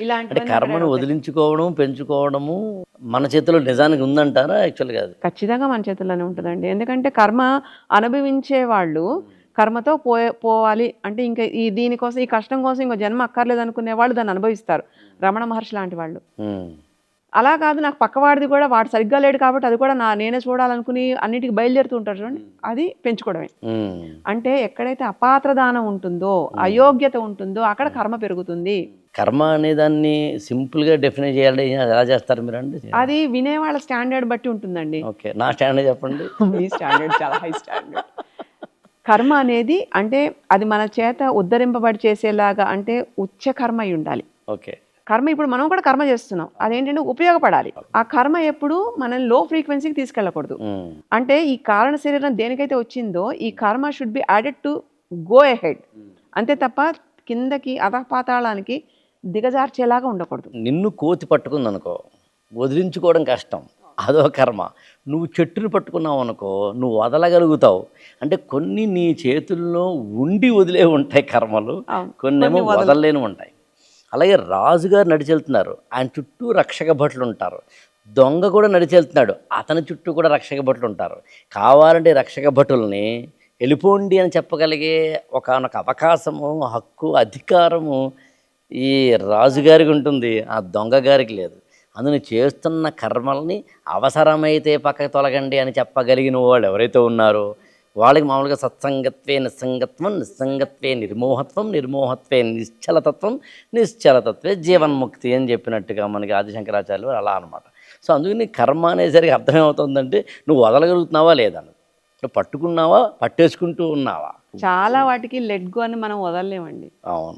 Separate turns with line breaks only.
ఇలాంటి
కర్మను వదిలించుకోవడం పెంచుకోవడము మన చేతిలో నిజానికి ఉందంటారా? యాక్చువల్గా అది?
ఖచ్చితంగా మన చేతుల్లోనే ఉంటుందండి. ఎందుకంటే కర్మ అనుభవించే వాళ్ళు కర్మతో పోయే పోవాలి అంటే ఇంకా ఈ దీనికోసం ఈ కష్టం కోసం ఇంకో జన్మ అక్కర్లేదు అనుకునే వాళ్ళు దాన్ని అనుభవిస్తారు. రమణ మహర్షి లాంటి వాళ్ళు. అలా కాదు నాకు పక్కవాడిది కూడా వాడు సరిగ్గా లేడు కాబట్టి అది కూడా నా నేనే చూడాలనుకుని అన్నిటికీ బయలుదేరుతూ ఉంటారు చూడండి. అది పెంచుకోవడమే. అంటే ఎక్కడైతే అపాత్రదానం ఉంటుందో అయోగ్యత ఉంటుందో అక్కడ కర్మ పెరుగుతుంది.
కర్మ అనే దాన్ని సింపుల్గా డెఫినైజ్ చేయాలంటే ఎలా చేస్తారు మీరు అండి
అది వినేవాళ్ళ స్టాండర్డ్ బట్టి ఉంటుందండి.
ఓకే. నా స్టాండ్ చెప్పండి.
మీ స్టాండర్డ్ చాలా హై స్టాండర్డ్. కర్మ అనేది అంటే అది మన చేత ఉద్ధరింపబడి చేసేలాగా అంటే ఉచ్చ కర్మ అయి ఉండాలి.
ఓకే.
కర్మ ఇప్పుడు మనం కూడా కర్మ చేస్తున్నాం. అదేంటంటే ఉపయోగపడాలి. ఆ కర్మ ఎప్పుడు మనల్ని లో ఫ్రీక్వెన్సీకి తీసుకెళ్ళకూడదు. అంటే ఈ కారణ శరీరం దేనికైతే వచ్చిందో ఈ కర్మ should be added to go ahead అంతే తప్ప కిందకి అధపాతాళానికి దిగజార్చేలాగా ఉండకూడదు.
నిన్ను కోతి పట్టుకుంది అనుకో వదిలించుకోవడం కష్టం. అదో కర్మ. నువ్వు చెట్టుని పట్టుకున్నావు అనుకో నువ్వు వదలగలుగుతావు. అంటే కొన్ని నీ చేతుల్లో ఉండి వదిలే ఉంటాయి కర్మలు
అవును.
కొన్ని ఏమో వదలలేని ఉంటాయి. అలాగే రాజుగారు నడిచెళ్తున్నారు. ఆయన చుట్టూ రక్షక భటులు ఉంటారు. దొంగ కూడా నడిచెళ్తున్నాడు. అతని చుట్టూ కూడా రక్షక భటులు ఉంటారు. కావాలంటే రక్షక భటుల్ని వెళ్ళిపోండి అని చెప్పగలిగే ఒకనొక అవకాశము హక్కు అధికారము ఈ రాజుగారికి ఉంటుంది ఆ దొంగ గారికి లేదు. అందుని చేస్తున్న కర్మల్ని అవసరమైతే పక్కకు తొలగండి అని చెప్పగలిగిన వాళ్ళు ఎవరైతే ఉన్నారో వాళ్ళకి మామూలుగా సత్సంగత్వే నిస్సంగత్వం నిస్సంగత్వే నిర్మోహత్వం నిర్మోహత్వే నిశ్చలతత్వం నిశ్చలతత్వే జీవన్ముక్తి అని చెప్పినట్టుగా మనకి ఆదిశంకరాచార్యులు వారు అలా అనమాట సో అందుకని కర్మ అనేసరికి అర్థమేమవుతుందంటే నువ్వు వదలగలుగుతున్నావా లేదా నువ్వు పట్టుకున్నావా పట్టేసుకుంటూ ఉన్నావా?
చాలా వాటికి లెట్ గో అని మనం వదలలేమండి.
అవును.